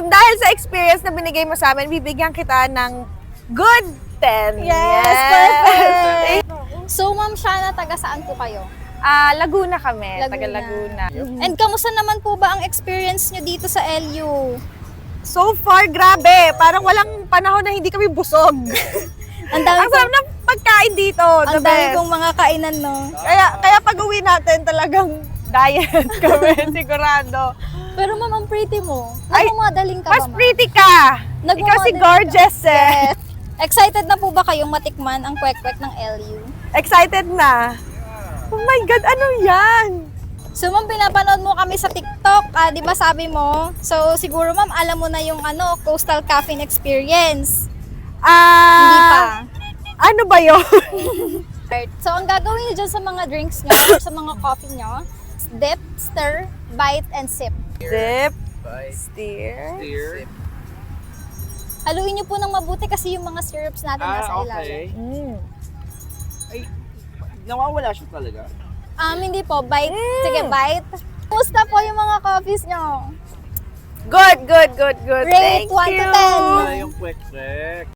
ma'am, dahil sa experience na binigay mo sa amin, bibigyan kita ng good 10. Yes, perfect! So, Ma'am Shana, taga saan po kayo? Ah, Laguna kami, Laguna. taga Laguna. And kamusta naman po ba ang experience nyo dito sa LU? So far, grabe. Parang walang panahon na hindi kami busog. Ang dami Ang sarap ng pagkain dito. ang the dami best. pong mga kainan, no? Kaya, kaya pag uwi natin, talagang diet kami, sigurado. Pero ma'am, ang pretty mo. Ay, Nagmamadaling ka Mas ba, ma'am? pretty ka. Ikaw si Nagmamadaling ka. gorgeous eh. Yes. Excited na po ba kayong matikman ang kwek-kwek ng LU? Excited na. Oh my God, ano yan? So ma'am, pinapanood mo kami sa TikTok, ah, 'di ba sabi mo? So siguro ma'am, alam mo na yung ano, Coastal Caffeine Experience. Ah, Hindi pa. Ano ba yun? Right. So ang gagawin niyo dyan sa mga drinks nyo or sa mga coffee nyo, dip, stir, bite, and sip. Dip, Bye. steer. Dear. Haluin niyo po ng mabuti kasi yung mga syrups natin nasa Ah, ilalim. okay. Mm. Ay, nawawala siya talaga. Um, hindi po, bite. Mm. Sige, bite. Kumusta po yung mga coffees nyo? Good, good, good, good. Rate Thank 1 to you. 10. Wala yung quick check.